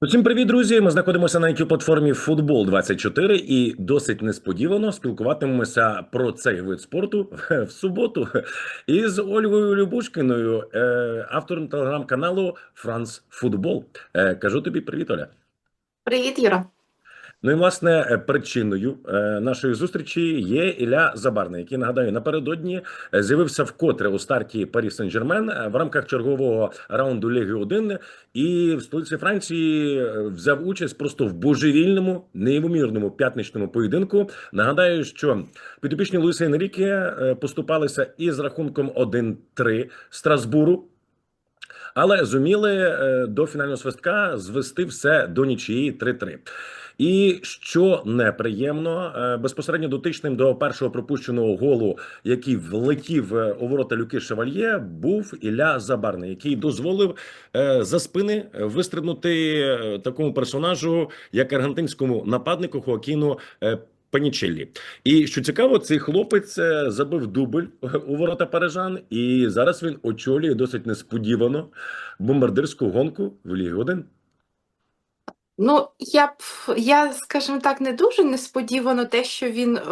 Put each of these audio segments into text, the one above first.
Усім привіт, друзі! Ми знаходимося на youtube платформі Футбол 24 і досить несподівано спілкуватимемося про цей вид спорту в суботу із Ольгою Любушкіною, е, автором телеграм-каналу Франс Футбол. Е, Кажу тобі привіт, Оля. Привіт, Юра. Ну і власне е, причиною е, нашої зустрічі є Ілля Забарний, який нагадаю напередодні е, з'явився вкотре у старті Парі Сен-Жермен в рамках чергового раунду Ліги 1 і в столиці Франції взяв участь просто в божевільному, неймовірному п'ятничному поєдинку. Нагадаю, що підопічні Луїса Енріке поступалися із рахунком 1-3 Страсбуру. Але зуміли е, до фінального свистка звести все до нічиї 3-3. І що неприємно, е, безпосередньо дотичним до першого пропущеного голу, який влетів е, у ворота Люки Шевальє, був Ілля Забарний, який дозволив за спини вистрибнути такому персонажу, як аргентинському нападнику Хоакіну Панічеллі. І що цікаво, цей хлопець е, забив дубль у ворота парижан, і зараз він очолює досить несподівано бомбардирську гонку в Лігі 1. Ну, я б, я, скажімо так, не дуже несподівано те, що він е,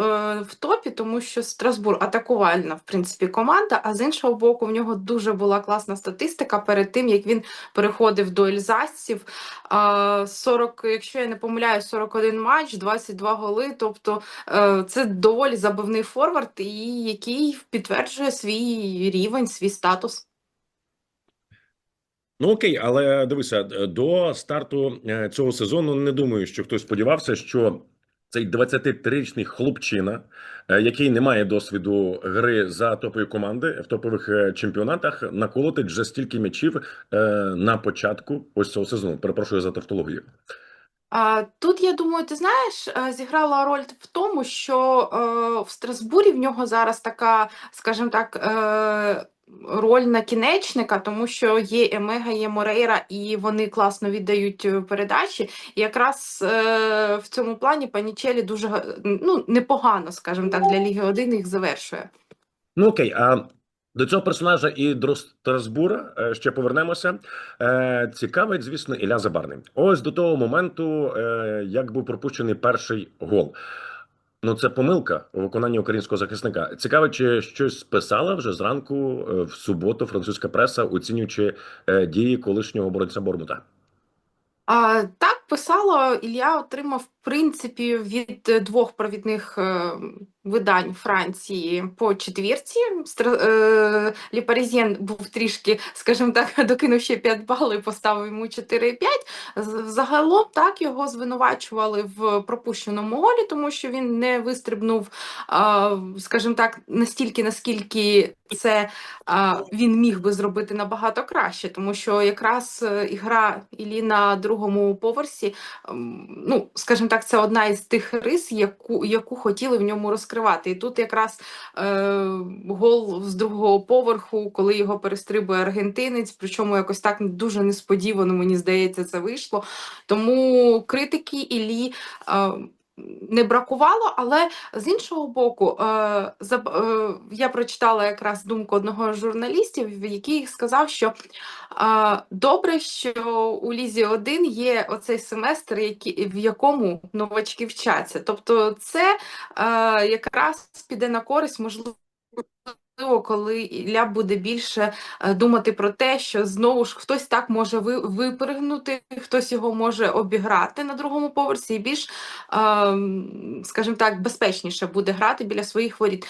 в топі, тому що Страсбур атакувальна, в принципі, команда, а з іншого боку, в нього дуже була класна статистика перед тим, як він переходив до ельзасців. Е, 40, якщо я не помиляю, 41 матч, 22 голи. Тобто е, це доволі забивний форвард, і який підтверджує свій рівень, свій статус. Ну окей, але дивися, до старту е, цього сезону не думаю, що хтось сподівався, що цей 23-річний хлопчина, е, який не має досвіду гри за топові команди в топових е, чемпіонатах, наколотить вже стільки м'ячів е, на початку ось цього сезону. Перепрошую за тавтологію. Тут, я думаю, ти знаєш, е, зіграла роль в тому, що е, в Страсбурі в нього зараз така, скажімо так, е, роль накінечника, тому що є Емега, є Морейра, і вони класно віддають е, передачі. І якраз е, в цьому плані Панічелі дуже ну, непогано, скажімо так, для Ліги 1 їх завершує. Ну окей, а до цього персонажа і до Страсбура е, ще повернемося. Е, Цікавить, звісно, Ілля Забарний. Ось до того моменту, як був пропущений перший гол. Ну, це помилка у виконанні українського захисника. Цікаво, чи щось списала вже зранку е, в суботу французька преса, оцінюючи е, дії колишнього борця Бормута. А, так, писало, Ілля отримав, в принципі, від двох провідних е, видань Франції по четвірці. Е, Лі був трішки, скажімо так, докинув ще 5 балів поставив йому 4,5. З- Загалом так його звинувачували в пропущеному голі, тому що він не вистрибнув, скажімо так, настільки, наскільки це він міг би зробити набагато краще, тому що якраз е, ігра Іллі на другому поверсі, ем, ну, скажімо так, це одна із тих рис, яку, яку хотіли в ньому розкривати. І тут якраз е, гол з другого поверху, коли його перестрибує аргентинець, причому якось так дуже несподівано, мені здається, це вийшло. Тому критики Іллі е, не бракувало, але з іншого боку, е, е, я прочитала якраз думку одного з журналістів, який сказав, що е, добре, що у Лізі 1 є оцей семестр, в якому новачки вчаться. Тобто, це якраз піде на користь, можливо. Коли Ілля буде більше е, думати про те, що знову ж хтось так може випригнути, хтось його може обіграти на другому поверсі, і більш, ем, скажімо так, безпечніше буде грати біля своїх воріт.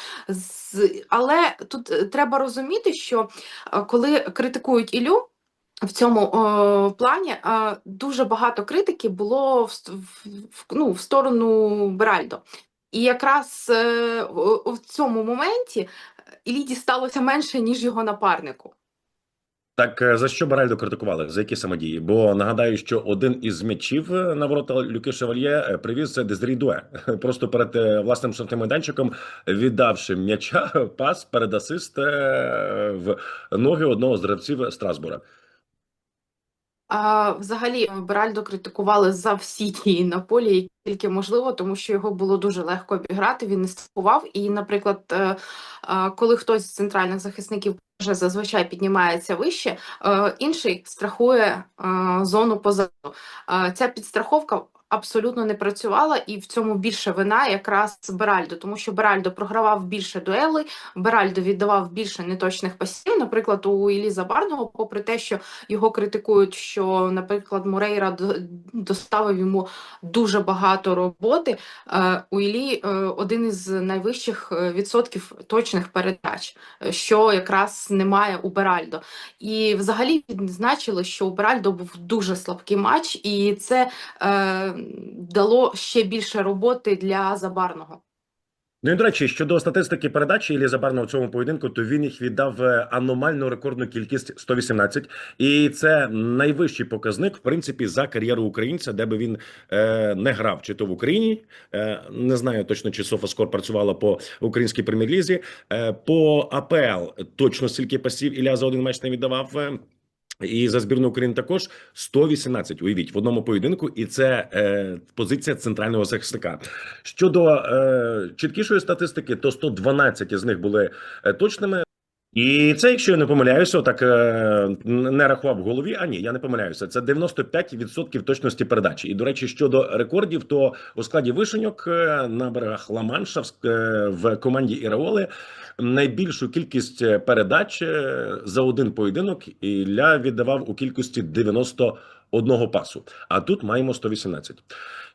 Але тут е, треба розуміти, що е, коли критикують Ілю. В цьому е, плані е, дуже багато критики було в, в, в, ну, в сторону Беральдо. І якраз в цьому моменті Іллі сталося менше, ніж його напарнику. Так е, за що Баральдо критикували? За які самодії? Бо нагадаю, що один із м'ячів е, на ворота Люки Шевальє е, привіз Дезрі Дуе. Просто перед власним штрафним майданчиком, віддавши м'яча, пас перед асист в ноги одного з гравців Страсбура. А, взагалі, Беральдо критикували за всі дії на полі, які тільки можливо, тому що його було дуже легко обіграти, він не страхував. І, наприклад, е, е, коли хтось з центральних захисників вже зазвичай піднімається вище, е, інший страхує е, зону позаду. Е, Ця підстраховка абсолютно не працювала, і в цьому більше вина якраз Беральдо, тому що Беральдо програвав більше дуелей, Беральдо віддавав більше неточних пасів. Наприклад, у Іллі Забарного, попри те, що його критикують, що, наприклад, Морейра до- доставив йому дуже багато роботи. е, У Іллі е, один із найвищих е, відсотків точних передач, що якраз немає у Беральдо. І взагалі відзначили, що у Беральдо був дуже слабкий матч, і це дало ще більше роботи для Забарного. Ну і до речі, щодо статистики передачі Іллі Забарного в цьому поєдинку, то він їх віддав е, аномальну рекордну кількість 118. І це найвищий показник, в принципі, за кар'єру українця, де би він е, не грав, чи то в Україні. Е, не знаю точно, чи Софаскор працювала по українській прем'єр-лізі. Е, по АПЛ точно стільки пасів Ілля за один матч не віддавав. І за збірну України також 118, Уявіть в одному поєдинку, і це е, позиція центрального захисника. Щодо е, чіткішої статистики, то 112 із них були е, точними. І це, якщо я не помиляюся, так е, не рахував в голові. А ні, я не помиляюся. Це 95% точності передачі. І до речі, щодо рекордів, то у складі вишеньок е, на берегах Ла-Манша в команді Іраоли найбільшу кількість е, передач е, за один поєдинок Ілля віддавав у кількості 91 пасу. А тут маємо 118.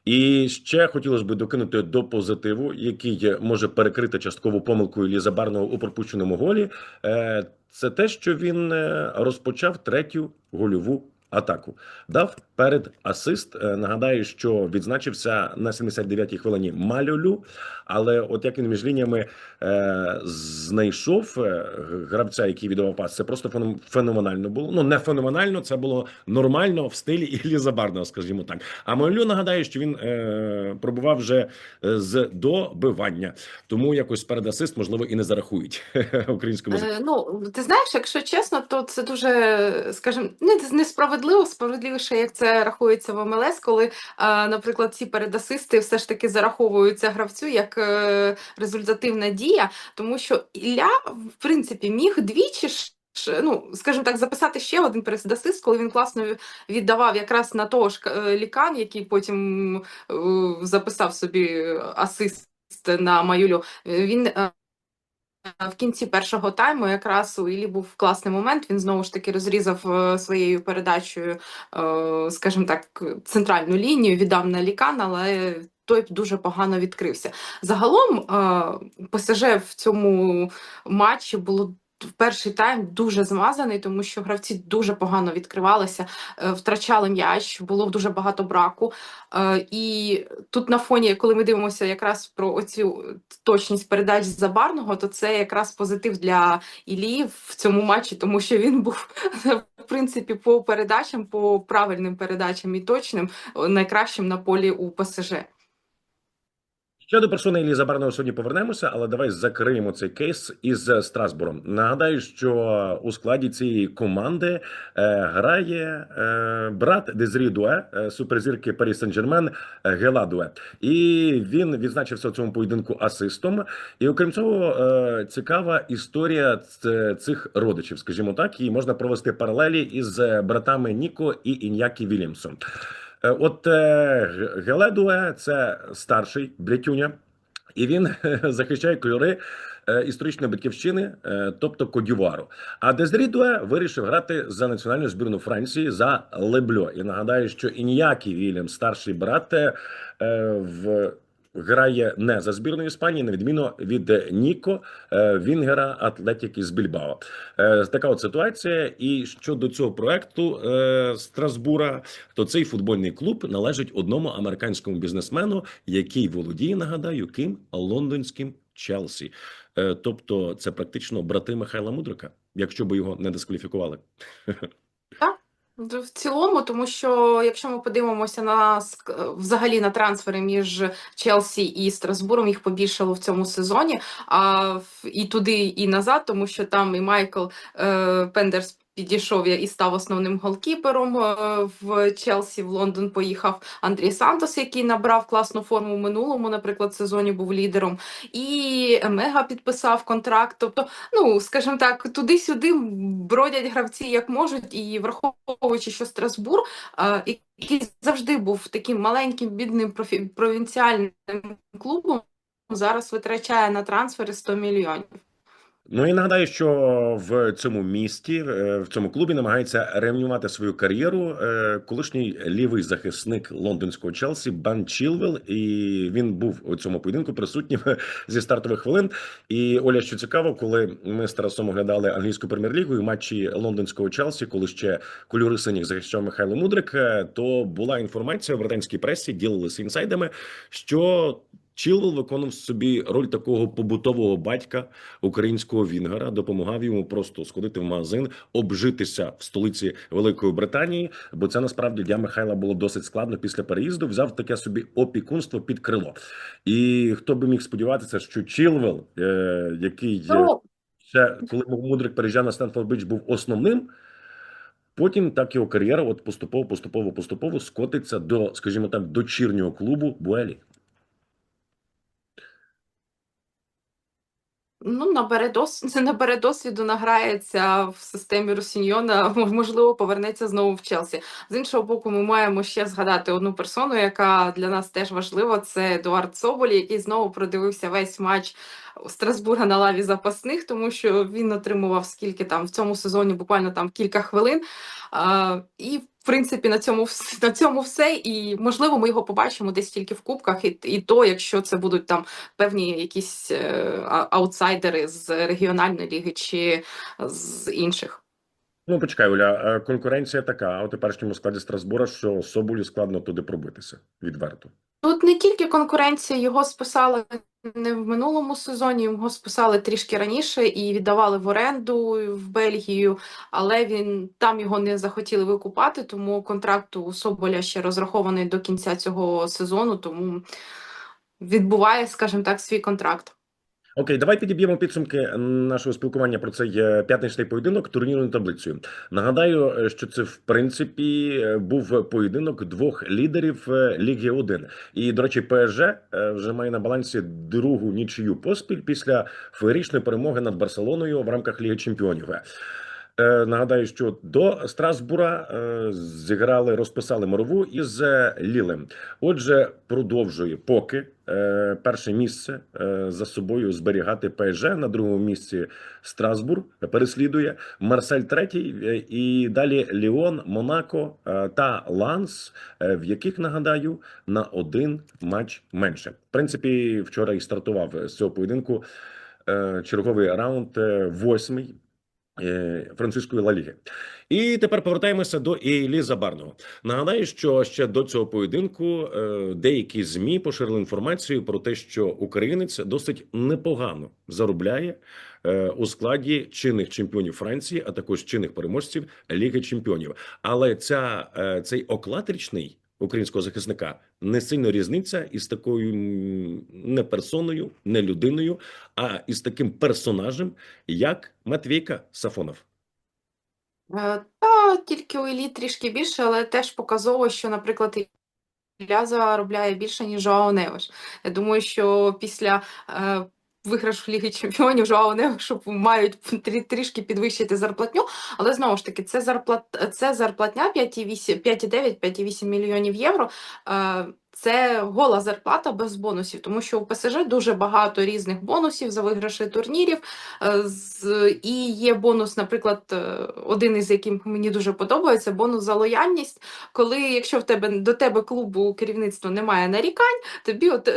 І ще хотілося б докинути до позитиву, який може перекрити часткову помилку Іллі Забарного у пропущеному голі. Е, Це те, що він е, розпочав третю гольову атаку. Дав перед асист. Е, Нагадаю, що відзначився на 79-й хвилині Мальолю. Але от як він між лініями е, знайшов е, гравця, який віддавав пас, це просто феном- феноменально було. Ну не феноменально, це було нормально в стилі Іллі Забарного, скажімо так. А Мальолю нагадаю, що він е, пробував вже е, з добивання, тому якось перед асист, можливо, і не зарахують українському ну, ти знаєш, якщо чесно, то це дуже, скажімо, не несправедливо, справедливіше, як це рахується в МЛС, коли, наприклад, ці передасисти все ж таки зараховуються гравцю як е, результативна дія, тому що Ілля, в принципі, міг двічі ж. Ну, скажімо так, записати ще один передасист, коли він класно віддавав якраз на того ж е, Лікан, який потім е, записав собі асист на Маюлю. Він в кінці першого тайму якраз у Іллі був класний момент. Він знову ж таки розрізав е, своєю передачею, е, скажімо так, центральну лінію, віддав на Лікан, але той дуже погано відкрився. Загалом е, ПСЖ в цьому матчі було. Перший тайм дуже змазаний, тому що гравці дуже погано відкривалися, е, втрачали м'яч, було дуже багато браку. Е, І тут на фоні, коли ми дивимося якраз про оцю точність передач з Забарного, то це якраз позитив для Іллі в цьому матчі, тому що він був в принципі по передачам, по правильним передачам і точним найкращим на полі у ПСЖ. Ще до персони Іллі Забарного сьогодні повернемося, але давай закриємо цей кейс із е, Страсбуром. Нагадаю, що у складі цієї команди е, грає е, брат Дезрі Дуе, суперзірки Парі Сен-Жермен Гела Дуе. І він відзначився в цьому поєдинку асистом. І окрім цього, цікава історія цих родичів, скажімо так, і можна провести паралелі із братами Ніко і Іньякі Вільямсом. Е, От е, Геледуе це старший блятюня, і він захищає кольори е, історичної батьківщини, тобто Кодювару. А Дезрі Дуе вирішив грати за національну збірну Франції за Лебльо. І нагадаю, що і ніякий Вільям, старший брат, в грає не за збірну Іспанії, на відміну від Ніко е, Вінгера Атлетіки з Більбао. Е, Така от ситуація. І щодо цього проекту е, Страсбура, то цей футбольний клуб належить одному американському бізнесмену, який володіє, нагадаю, ким лондонським Челсі. Тобто, це практично брати Михайла Мудрика, якщо би його не дискваліфікували. В цілому, тому що якщо ми подивимося на ск- взагалі на трансфери між Челсі і Страсбуром, їх побільшало в цьому сезоні, а і туди, і назад, тому що там і Майкл е, Пендерс підійшов я і став основним голкіпером е, в Челсі. В Лондон поїхав Андрій Сантос, який набрав класну форму в минулому, наприклад, сезоні був лідером. І Мега підписав контракт. Тобто, ну скажімо так, туди-сюди бродять гравці як можуть, і враховуючи, що Страсбур, е, який завжди був таким маленьким, бідним провінціальним клубом, зараз витрачає на трансфери 100 мільйонів. Ну і нагадаю, що в цьому місті, е, в цьому клубі намагається реанімувати свою кар'єру е, колишній лівий захисник лондонського Челсі Бан Чілвел. І він був у цьому поєдинку присутнім зі стартових хвилин. І Оля, що цікаво, коли ми з Тарасом оглядали англійську прем'єр-лігу і матчі лондонського Челсі, коли ще кольори синіх захищав Михайло Мудрик, е, то була інформація в британській пресі, ділилися інсайдами, що Чілвел виконував собі роль такого побутового батька українського Вінгера, допомагав йому просто сходити в магазин, обжитися в столиці Великої Британії. Бо це насправді для Михайла було досить складно після переїзду. Взяв таке собі опікунство під крило. І хто би міг сподіватися, що Чілвел, е, який е, ще коли Мудрик переїжджав на Стенфорд Біч, був основним. Потім так його кар'єра, от поступово, поступово, поступово скотиться до, скажімо так, дочірнього клубу Буелі. Ну, набере дос... набере досвіду, награється в системі Росіньйона, можливо, повернеться знову в Челсі. З іншого боку, ми маємо ще згадати одну персону, яка для нас теж важлива. Це Едуард Соболь, який знову продивився весь матч Страсбурга на лаві запасних, тому що він отримував скільки там в цьому сезоні, буквально там кілька хвилин. А, і принципі на цьому на цьому все. І можливо, ми його побачимо десь тільки в кубках, і, і то, якщо це будуть там певні якісь е, аутсайдери з регіональної ліги чи з інших. Ну, почекай, Оля, е, конкуренція така у теперішньому складі Страсбура, що Соболю складно туди пробитися відверто. Тут не тільки конкуренція, його списали не в минулому сезоні, його списали трішки раніше і віддавали в оренду в Бельгію, але він там його не захотіли викупати, тому контракт у Соболя ще розрахований до кінця цього сезону, тому відбуває, скажімо так, свій контракт. Окей, давай підіб'ємо підсумки нашого спілкування про цей е, п'ятничний поєдинок турнірною таблицею. Нагадаю, е, що це в принципі е, був поєдинок двох лідерів Ліги 1. І, до речі, ПСЖ вже має на балансі другу нічию поспіль після феєрічної перемоги над Барселоною в рамках Ліги Чемпіонів. Е, Нагадаю, що до Страсбура е, зіграли, розписали мирову із е, Лілем. Отже, продовжує поки перше місце за собою зберігати ПСЖ на другому місці Страсбур переслідує Марсель третій і далі Ліон, Монако та Ланс, в яких нагадаю на один матч менше. В принципі, вчора і стартував з цього поєдинку черговий раунд, восьмий французької Ла Ліги. І тепер повертаємося до Іллі Забарного. Нагадаю, що ще до цього поєдинку е, деякі змі поширили інформацію про те, що українець досить непогано заробляє е, у складі чинних чемпіонів Франції, а також чинних переможців Ліги Чемпіонів. Але ця е, цей оклад річний українського захисника не сильно різниця із такою не персоною, не людиною, а із таким персонажем, як Матвійка Сафонов. Е, Та тільки у Іллі трішки більше, але теж показово, що, наприклад, Ілля заробляє більше, ніж Жоао Невиш. Я думаю, що після е, виграшу Ліги Чемпіонів Жоао Невишу мають трішки підвищити зарплатню, але знову ж таки, це зарплат, це зарплатня 5,9-5,8 мільйонів євро. Е, це гола зарплата без бонусів, тому що у ПСЖ дуже багато різних бонусів за виграші турнірів. Е, І є бонус, наприклад, е, один із яких мені дуже подобається, бонус за лояльність. Коли, якщо в тебе до тебе клубу керівництва немає нарікань, тобі от.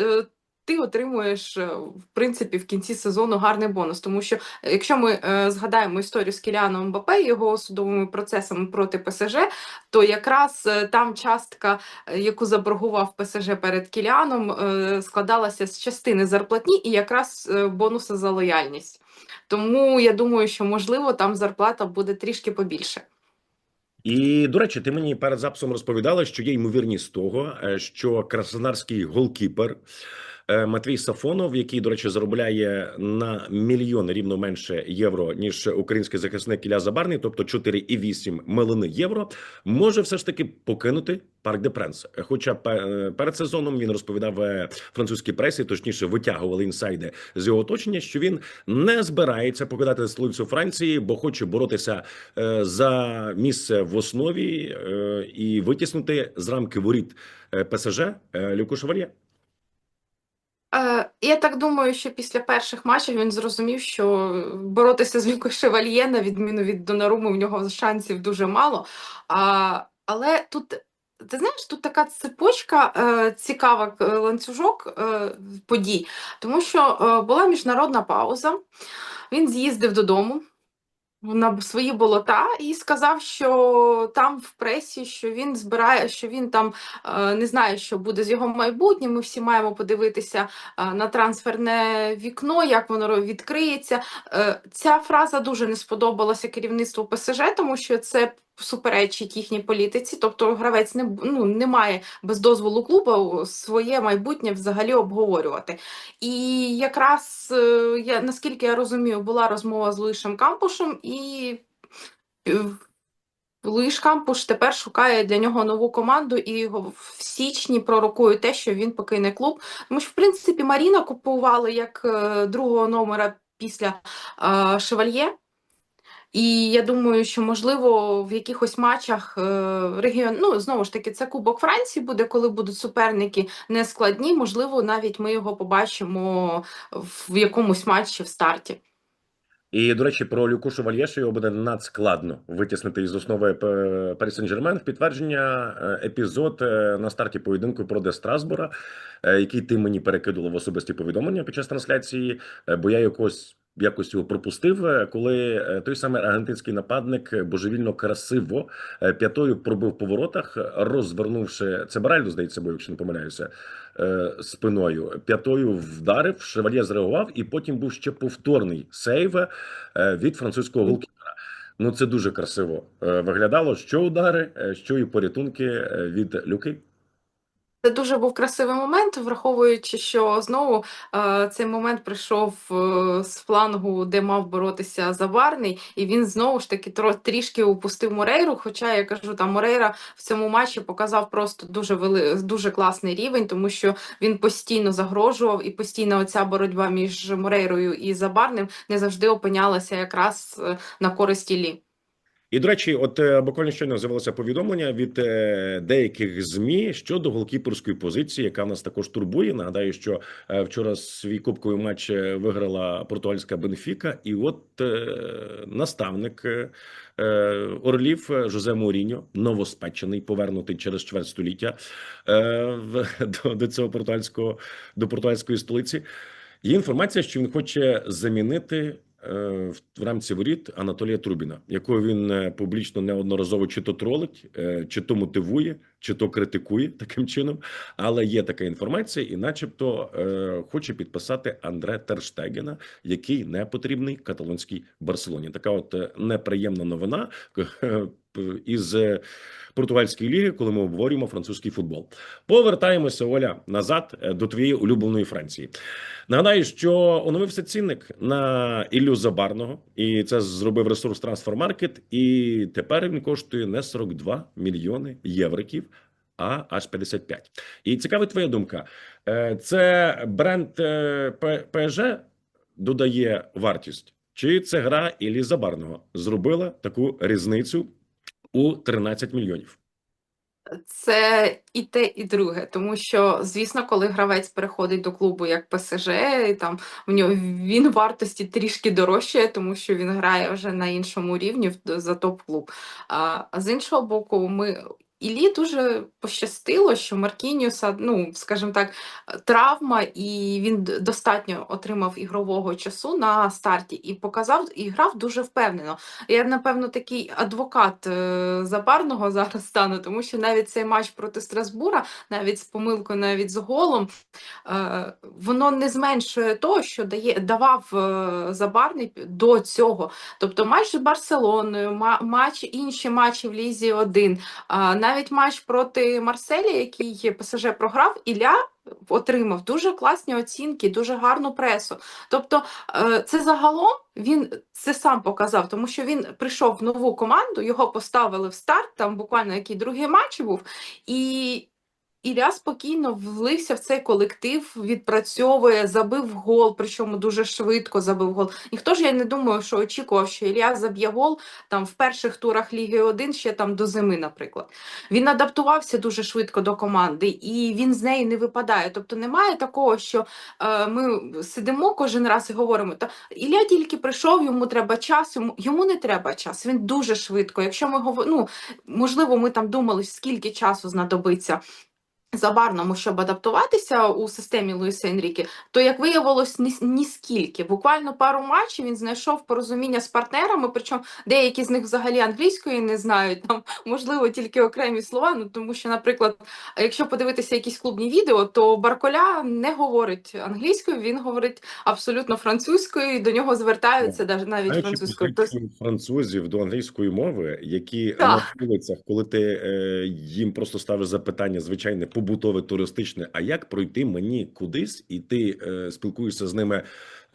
Ти отримуєш е, в принципі в кінці сезону гарний бонус, тому що якщо ми е, згадаємо історію з Кіліаном Мбапе його судовими процесами проти ПСЖ, то якраз е, там частка, яку заборгував ПСЖ перед Кіліаном, складалася з частини зарплатні і якраз бонуси за лояльність. Тому я думаю, що можливо там зарплата буде трішки побільше. І до речі, ти мені перед записом розповідала, що є ймовірність того, що краснодарський голкіпер Матвій Сафонов, який, до речі, заробляє на мільйон рівно менше євро, ніж український захисник Ілля Забарний, тобто 4,8 милини євро, може все ж таки покинути Парк де Пренс. Хоча перед сезоном він розповідав е, французькій пресі, точніше витягували інсайди з його оточення, що він не збирається покидати столицю Франції, бо хоче боротися е, за місце в основі е, і витіснути з рамки воріт е, ПСЖ е, Люку Шевальє. Е, я так думаю, що після перших матчів він зрозумів, що боротися з Люкою Шевальє, на відміну від Донаруми, в нього шансів дуже мало. А, але тут, ти знаєш, тут така цепочка е, цікава, е, ланцюжок подій, тому що була міжнародна пауза, він з'їздив додому. На свої болота і сказав, що там в пресі, що він збирає, що він там е, не знає, що буде з його майбутнім. Ми всі маємо подивитися е, на трансферне вікно, як воно відкриється. Е, Ця фраза дуже не сподобалася керівництву ПСЖ, тому що це суперечить їхній політиці. Тобто гравець не, ну, не має без дозволу клубу своє майбутнє взагалі обговорювати. І якраз е, я наскільки я розумію, була розмова з Луїшем Кампушем, і е, Луїш Кампуш тепер шукає для нього нову команду і в січні пророкує те, що він покине клуб. Тому що, в принципі, Маріна купували як е, другого номера після Шевальє. І я думаю, що можливо в якихось матчах е, регіон, ну знову ж таки, це Кубок Франції буде, коли будуть суперники нескладні. Можливо, навіть ми його побачимо в якомусь матчі в старті. І до речі, про Люку Шевальє, що його буде надскладно витіснити із основи Парі Сен-Жермен. В підтвердження е, епізод е, на старті поєдинку проти Страсбура, е, який ти мені перекидував в особисті повідомлення під час трансляції, е, бо я якось. Якось його пропустив, е, коли е, той самий аргентинський нападник е, божевільно красиво е, п'ятою пробив по воротах, розвернувши це Баральдо, здається, бо якщо не помиляюся, е, спиною п'ятою вдарив. Шевальє зреагував, і потім був ще повторний сейв е, від французького голкіпера. Ну це дуже красиво е, виглядало. Що удари, е, що і порятунки е, від люки. Це дуже був красивий момент, враховуючи, що знову е, цей момент прийшов е, з флангу, де мав боротися Забарний, і він знову ж таки тро, трішки упустив Морейру. Хоча я кажу, там Морейра в цьому матчі показав просто дуже вели, дуже класний рівень, тому що він постійно загрожував, і постійно оця боротьба між Морейрою і Забарним не завжди опинялася якраз е, на користь Іллі. І до речі, от е, буквально щойно з'явилося повідомлення від е, деяких змі щодо голкіперської позиції, яка нас також турбує. Нагадаю, що е, вчора свій кубковий матч виграла португальська Бенфіка, і от наставник Орлів Жозе Моріньо, новоспечений, повернутий через чверть століття до, цього португальського до португальської столиці. Є інформація, що він хоче замінити в, в рамці воріт Анатолія Трубіна, якого він е, публічно неодноразово чи то тролить, е, чи то мотивує, чи то критикує таким чином. Але є така інформація, і, начебто, е, хоче підписати Андре Терштегена, який не потрібний каталонській Барселоні. Така от е, неприємна новина е, із е, португальської ліги, коли ми обговорюємо французький футбол. Повертаємося, Оля, назад е, до твоєї улюбленої Франції. Нагадаю, що оновився цінник на Іллю Забарного, і це зробив ресурс Transfer І тепер він коштує не 42 мільйони євриків, а аж 55. І цікава твоя думка. Е, Це бренд е, П- ПСЖ додає вартість, чи це гра Іллі Забарного зробила таку різницю у 13 мільйонів? Це і те, і друге, тому що, звісно, коли гравець переходить до клубу як ПСЖ, там в нього він вартості трішки дорожчає, тому що він грає вже на іншому рівні за топ-клуб. А з іншого боку, ми Іллі дуже пощастило, що Маркініуса, ну скажімо так, травма, і він достатньо отримав ігрового часу на старті і показав і грав дуже впевнено. Я, напевно, такий адвокат е, Забарного зараз стану, тому що навіть цей матч проти Страсбура, навіть з помилкою, навіть з голом, е, воно не зменшує того, що дає, давав е, Забарний до цього. Тобто матч з Барселоною, ма- матч, інші матчі в Лізі 1, а навіть матч проти Марселя, який ПСЖ програв, Ілля отримав дуже класні оцінки, дуже гарну пресу. Тобто, е, це загалом він це сам показав, тому що він прийшов в нову команду, його поставили в старт, там буквально який другий матч був, і Ілля спокійно влився в цей колектив, відпрацьовує, забив гол, причому дуже швидко забив гол. Ніхто ж я не думаю, що очікував, що Ілля заб'є гол там в перших турах Ліги 1 ще там до зими, наприклад. Він адаптувався дуже швидко до команди, і він з неї не випадає. Тобто немає такого, що е, ми сидимо кожен раз і говоримо, та Ілля тільки прийшов, йому треба час, йому, йому не треба час. Він дуже швидко. Якщо ми говоримо, ну, можливо, ми там думали, скільки часу знадобиться. Забарному, щоб адаптуватися у системі Луїса Енріки, то як виявилось, ні, ні скільки. Буквально пару матчів він знайшов порозуміння з партнерами, причому деякі з них взагалі англійської не знають, там можливо тільки окремі слова. Ну тому що, наприклад, якщо подивитися якісь клубні відео, то Барколя не говорить англійською, він говорить абсолютно французькою, і до нього звертаються навіть навіть французькою. Тобто, позицію французів до англійської мови, які Так. на вулицях, коли ти е, їм просто ставиш запитання, звичайне побутове, туристичне, а як пройти мені кудись, і ти е, спілкуєшся з ними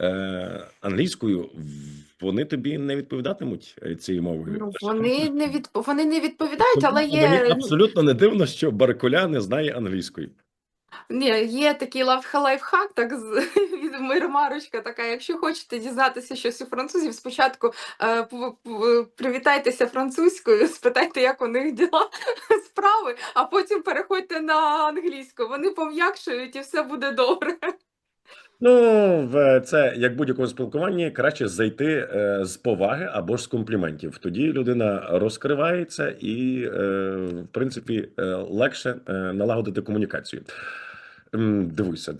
е, англійською, вони тобі не відповідатимуть е, цією мовою. ну, вони не від вони не відповідають, але є Мені абсолютно не дивно, що Баркуля не знає англійської. Ні, є такий лайф- лайфхак, так від Мирмарочка така. Якщо хочете дізнатися щось у французів, спочатку е, привітайтеся французькою, спитайте, як у них діла справи, а потім переходьте на англійську. Вони пом'якшують і все буде добре. Ну, в це як будь-якому спілкуванні краще зайти е, з поваги або ж з компліментів. Тоді людина розкривається і, е, в принципі, е, легше налагодити комунікацію. М, Дивуйся,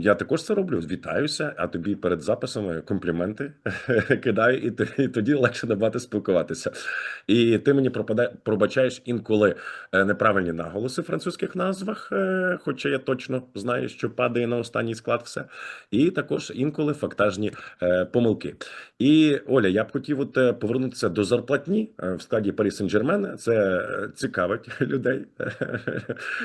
я також це роблю. Вітаюся, а тобі перед записами компліменти кидаю, і, ти- і тоді легше набагато спілкуватися. І ти мені пробачаєш інколи е, неправильні наголоси в французьких назвах, е, хоча я точно знаю, що падає на останній склад все і також інколи фактажні е, помилки. І Оля, я б хотів от повернутися до зарплатні в складі Парі Сен-Жермен. Це цікавить людей.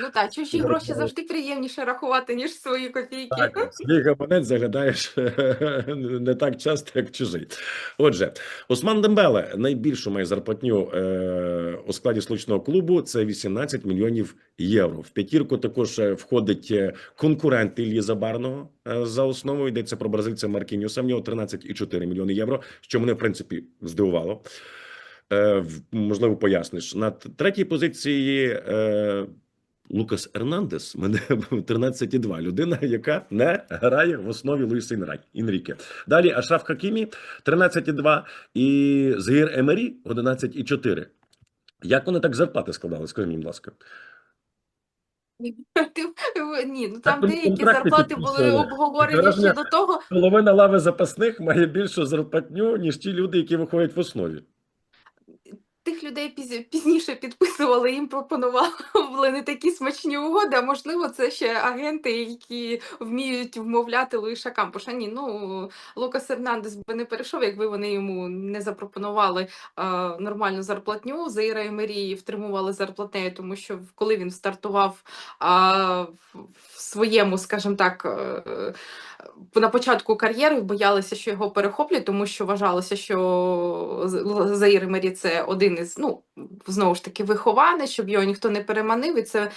Ну так, чужі гроші завжди приємніше рахувати, ніж свої копійки. Так, свій габанет заглядаєш не так часто, як чужий. Отже, Осман Дембеле найбільшу має зарплатню е, у складі столичного клубу. Це 18 мільйонів євро. В п'ятірку також е, входить е, конкурент Іллі Забарного. За основою йдеться про бразильця Маркіньоса. В нього 13,4 мільйони євро, що мене в принципі здивувало. Можливо, поясниш на третій позиції. Лукас Ернандес мене 13,2. Людина, яка не грає в основі Луїса Інріке. Далі Ашраф Хакімі 13,2 і Згір Емері 11,4. Як вони так зарплати складали? Мені, будь ласка. Ні, ну там деякі зарплати були обговорені ще до того. Половина лави запасних має більшу зарплатню, ніж ті люди, які виходять в основі. Тих людей піз- пізніше підписували, їм пропонували не такі смачні угоди, а можливо, це ще агенти, які вміють вмовляти Луїша Кампуша. Ні, ну Лукас Ернандес би не перейшов, якби вони йому не запропонували е, нормальну зарплатню. Заїра і Мерії втримували зарплатнею, тому що коли він стартував а, в, своєму, скажімо так. е, на початку кар'єри боялися, що його перехоплять, тому що вважалося, що Заїр Емері це один із, ну, знову ж таки, вихованець, щоб його ніхто не переманив. І це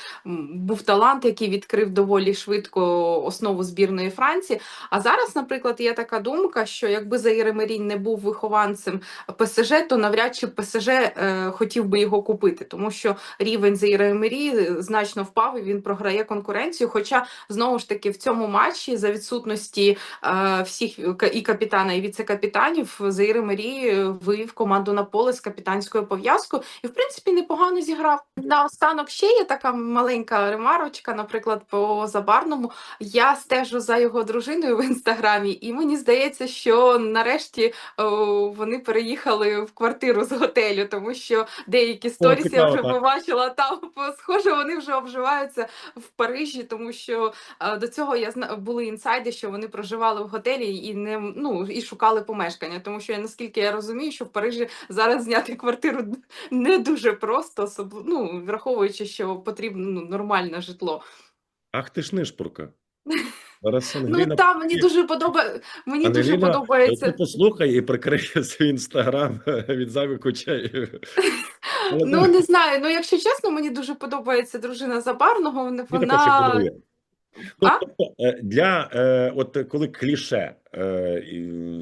був талант, який відкрив доволі швидко основу збірної Франції. А зараз, наприклад, є така думка, що якби Заїр Емері не був вихованцем ПСЖ, то навряд чи ПСЖ е, хотів би його купити, тому що рівень Заїра Емері значно впав і він програє конкуренцію. Хоча знову ж таки в цьому матчі за відсутності е, всіх і капітана, і віце-капітанів Заїр Мері вивів команду на поле з капітанською пов'язкою і, в принципі, непогано зіграв. Наостанок ще є така маленька ремарочка, наприклад, по Забарному. Я стежу за його дружиною в інстаграмі, і мені здається, що нарешті о, вони переїхали в квартиру з готелю, тому що деякі сторіс я вже побачила там. Схоже, вони вже обживаються в Парижі, тому що До цього я зна були інсайди, що вони проживали в готелі і не ну і шукали помешкання. Тому що я наскільки я розумію, що в Парижі зараз зняти квартиру не дуже просто, особливо ну, враховуючи, що потрібно ну, нормальне житло. Ах ти ж нишпурка. Зараз Ну там мені дуже подобається. Мені дуже подобається. Ти послухай і прикриє свій інстаграм від очей. Але Ну не знаю. Ну якщо чесно, мені дуже подобається дружина Забарного. Вона Ну, А? тобто, е, для е, от коли кліше е,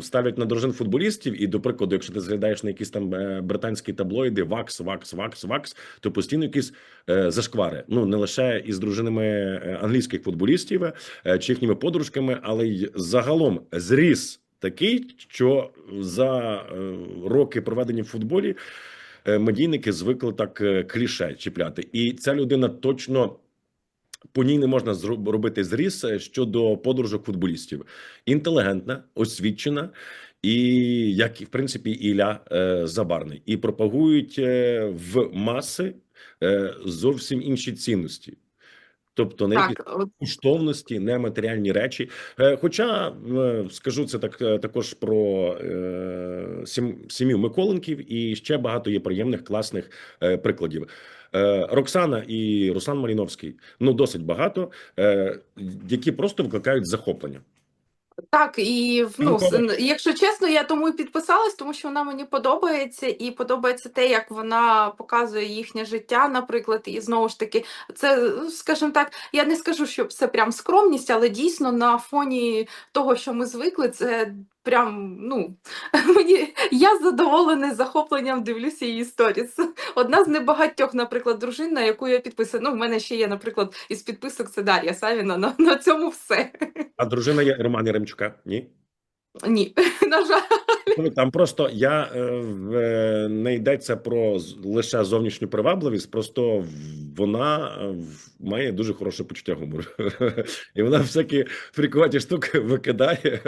ставлять на дружин футболістів, і до прикладу, якщо ти зглядаєш на якісь там британські таблоїди, вакс, вакс, вакс, вакс, то постійно якісь зашквари. Ну не лише із дружинами англійських футболістів чи їхніми подружками, але й загалом зріс такий, що за роки проведені в футболі медійники звикли так кліше чіпляти, і ця людина точно. По ній не можна робити зріз е, щодо подружок футболістів. Інтелігентна, освічена, і як і в принципі Ілля е, Забарний, і пропагують е, в маси е, зовсім інші цінності. Тобто не так, коштовності, нематеріальні речі. Е, Хоча скажу це так також про сім'ю Миколенків, і ще багато є приємних класних прикладів. Е, Роксана і Руслан Маріновський ну досить багато, е, які просто викликають захоплення. Так, і ну, якщо чесно, я тому і підписалась, тому що вона мені подобається, і подобається те, як вона показує їхнє життя, наприклад, і знову ж таки, це, скажімо так, я не скажу, що це прям скромність, але дійсно на фоні того, що ми звикли, це прям, ну, мені, я задоволений захопленням дивлюся її сторіс. Одна з небагатьох, наприклад, дружин, на яку я підписана. Ну, в мене ще є, наприклад, із підписок це Дар'я Савіна, на, на цьому все. А дружина є Романа Ремчука? Ні. Ні, на жаль. Ну, Там просто я е, в- е, не йдеться про лише зовнішню привабливість, просто в- вона е, має дуже хороше почуття гумору. І вона всякі фрікуваті штуки викидає.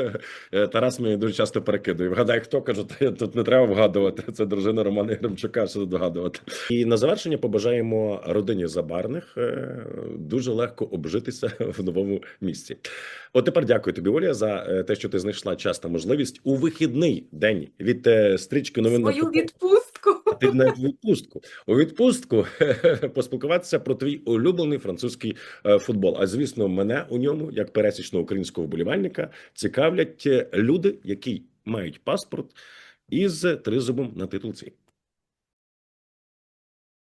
Е, Тарас мені дуже часто перекидує. Вгадай, хто кажу, тут не треба вгадувати. Це дружина Романа Гремчука, що тут догадувати. І на завершення побажаємо родині Забарних е, дуже легко обжитися в новому місці. От тепер дякую тобі, Оля, за те, що ти знайшла час та можливість у вихідний день від стрічки новин Свою відпустку. Ти на відпустку. У відпустку поспілкуватися про твій улюблений французький е, футбол. А звісно, мене у ньому, як пересічного українського вболівальника, цікавлять е, люди, які мають паспорт із тризубом на титулці.